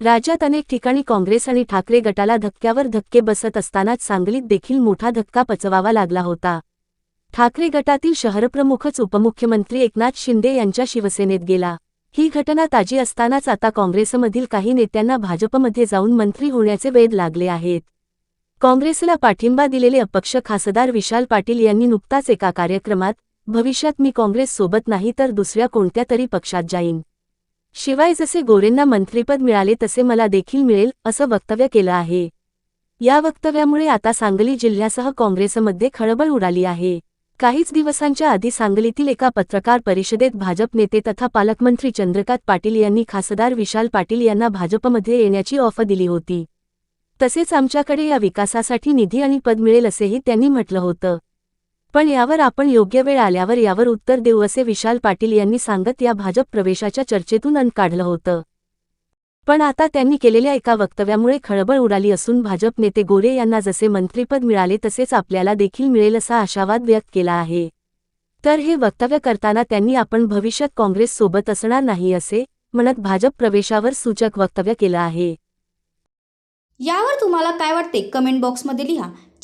राज्यात अनेक ठिकाणी काँग्रेस आणि ठाकरे गटाला धक्क्यावर धक्के बसत असतानाच सांगलीत देखील मोठा धक्का पचवावा लागला होता. ठाकरे गटातील शहरप्रमुखच उपमुख्यमंत्री एकनाथ शिंदे यांच्या शिवसेनेत गेला. ही घटना ताजी असतानाच आता काँग्रेसमधील काही नेत्यांना भाजपमध्ये जाऊन मंत्री होण्याचे वेध लागले आहेत. काँग्रेसला पाठिंबा दिलेले अपक्ष खासदार विशाल पाटील यांनी नुकताच एका कार्यक्रमात भविष्यात मी काँग्रेस सोबत नाही तर दुसऱ्या कोणत्या तरी पक्षात जाईन. शिवाय जसे गोरेंना मंत्रीपद मिळाले तसे मला देखील मिळेल असं वक्तव्य केलं आहे. या वक्तव्यामुळे आता सांगली जिल्ह्यासह काँग्रेसमध्ये खळबळ उडाली आहे. काहीच दिवसांच्या आधी सांगलीतील एका पत्रकार परिषदेत भाजप नेते तथा पालकमंत्री चंद्रकांत पाटील यांनी खासदार विशाल पाटील यांना भाजपमध्ये येण्याची ऑफर दिली होती. तसेच आमच्याकडे या विकासासाठी निधी आणि पद मिळेल असेही त्यांनी म्हटलं होतं. पण यावर आपण योग्य वेळ आल्यावर यावर उत्तर देऊ असे विशाल पाटील यांनी सांगत या भाजप प्रवेशाच्या चर्चेतून अन काढलं होतं. पण आता त्यांनी केलेल्या एका वक्तव्यामुळे खळबळ उडाली असून भाजप नेते गोरे यांना जसे मंत्रीपद मिळाले तसेच आपल्याला देखील मिळेल असा आशावाद व्यक्त केला आहे. तर हे वक्तव्य करताना त्यांनी आपण भविष्यात काँग्रेस सोबत असणार नाही असे म्हणत भाजप प्रवेशावर सूचक वक्तव्य केलं आहे. यावर तुम्हाला काय वाटते? कमेंट बॉक्समध्ये लिहा.